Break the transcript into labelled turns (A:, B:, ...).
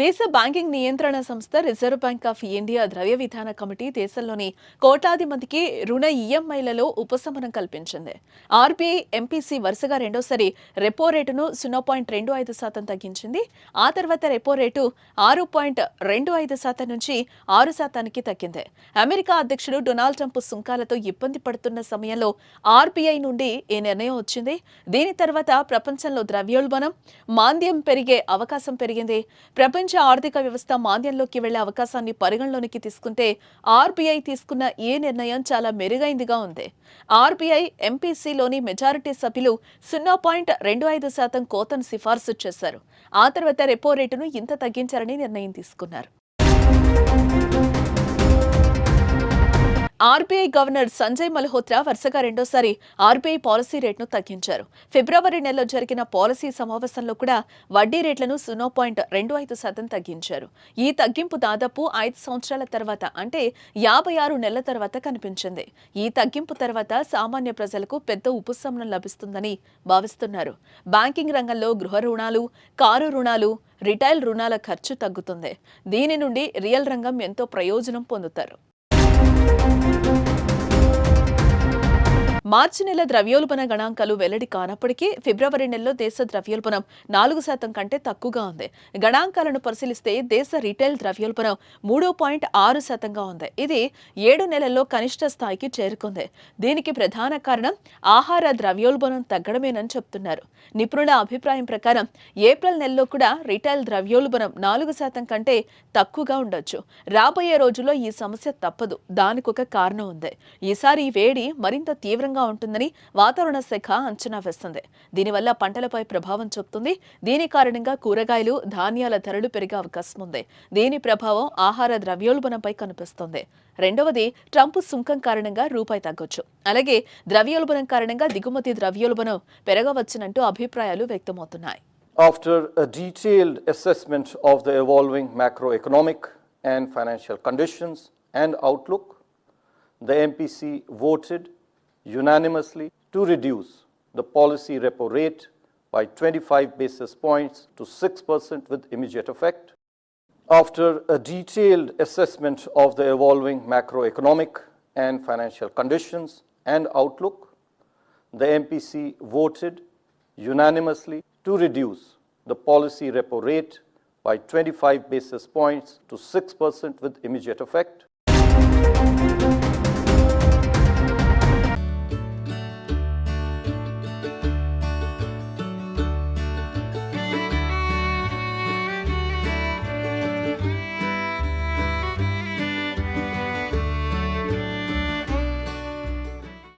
A: దేశ బ్యాంకింగ్ నియంత్రణ సంస్థ రిజర్వ్ బ్యాంక్ ఆఫ్ ఇండియా ద్రవ్య విధాన కమిటీ దేశంలోని కోట్లాది మందికి రుణ ఈఎంఐలలో ఉపశమనం కల్పించింది. ఆర్బీఐ ఎంపీసీ వరుసగా రెండోసారి రెపో రేటును సున్నా పాయింట్ రెండు ఐదు శాతం తగ్గించింది. ఆ తర్వాత రెపో రేటు ఆరు పాయింట్ రెండు ఐదు శాతం నుంచి ఆరు శాతానికి తగ్గింది. అమెరికా అధ్యక్షుడు డొనాల్డ్ ట్రంప్ సుంకాలతో ఇబ్బంది పడుతున్న సమయంలో ఆర్బీఐ నుండి ఈ నిర్ణయం వచ్చింది? దీని తర్వాత ప్రపంచంలో ద్రవ్యోల్బణం మాంద్యం పెరిగే అవకాశం పెరిగింది. ప్రపంచ ఆర్థిక వ్యవస్థ మాంద్యంలోకి వెళ్ళే అవకాశాన్ని పరిగణలోనికి తీసుకుంటే ఆర్బీఐ తీసుకున్న ఈ నిర్ణయం చాలా మెరుగైందిగా ఉంది. ఆర్బీఐ ఎంపీసీలోని మెజారిటీ సభ్యులు సున్నా పాయింట్ రెండు ఐదు శాతం కోతను సిఫార్సు చేశారు. ఆ తర్వాత రెపో రేటును ఇంత తగ్గించారని నిర్ణయం తీసుకున్నారు. ఆర్బీఐ గవర్నర్ సంజయ్ మల్హోత్రా వరుసగా రెండోసారి ఆర్బీఐ పాలసీ రేట్ను తగ్గించారు. ఫిబ్రవరి నెలలో జరిగిన పాలసీ సమావేశంలో కూడా వడ్డీ రేట్లను సున్నా పాయింట్ రెండు ఐదు శాతం తగ్గించారు. ఈ తగ్గింపు దాదాపు ఐదు సంవత్సరాల తర్వాత అంటే యాభై ఆరు నెలల తర్వాత కనిపించింది. ఈ తగ్గింపు తర్వాత సామాన్య ప్రజలకు పెద్ద ఉపశమనం లభిస్తుందని భావిస్తున్నారు. బ్యాంకింగ్ రంగంలో గృహ రుణాలు కారు రుణాలు రిటైల్ రుణాల ఖర్చు తగ్గుతుంది. దీని నుండి రియల్ రంగం ఎంతో ప్రయోజనం పొందుతారు. మార్చి నెల ద్రవ్యోల్బణ గణాంకాలు వెల్లడి కానప్పటికీ ఫిబ్రవరి నెలలో దేశ ద్రవ్యోల్బణం నాలుగు శాతం కంటే తక్కువగా ఉంది. గణాంకాలను పరిశీలిస్తే దేశ రీటైల్ ద్రవ్యోల్బణం మూడు పాయింట్ ఆరు శాతంగా ఉంది. ఇది ఏడు నెలల్లో కనిష్ట స్థాయికి చేరుకుంది. దీనికి ప్రధాన కారణం ఆహార ద్రవ్యోల్బణం తగ్గడమేనని చెప్తున్నారు. నిపుణుల అభిప్రాయం ప్రకారం ఏప్రిల్ నెలలో కూడా రీటైల్ ద్రవ్యోల్బణం నాలుగు శాతం కంటే తక్కువగా ఉండొచ్చు. రాబోయే రోజుల్లో ఈ సమస్య తప్పదు. దానికొక కారణం ఉంది. ఈసారి వేడి మరింత తీవ్రంగా ఉంటుందని వాతావరణ శాఖ అంచనా వేస్తుంది. దీనివల్ల పంటలపై ప్రభావం చూపుతుంది. దీని కారణంగా కూరగాయలు ధాన్యాల ధరలు పెరిగే అవకాశం ఉంది. దీని ప్రభావం ఆహార ద్రవ్యోల్బణంపై కనిపిస్తుంది. రెండవది ట్రంప్ సుంకం కారణంగా రూపాయి తగ్గొచ్చు. అలాగే ద్రవ్యోల్బణం కారణంగా దిగుమతి ద్రవ్యోల్బణం పెరగవచ్చునంటూ అభిప్రాయాలు వ్యక్తమవుతున్నాయి.
B: After a detailed assessment of the evolving macroeconomic and financial conditions and outlook, the MPC voted unanimously to reduce the policy repo rate by 25 basis points to 6% with immediate effect. After a detailed assessment of the evolving macroeconomic and financial conditions and outlook, the MPC voted unanimously to reduce the policy repo rate by 25 basis points to 6% with immediate effect.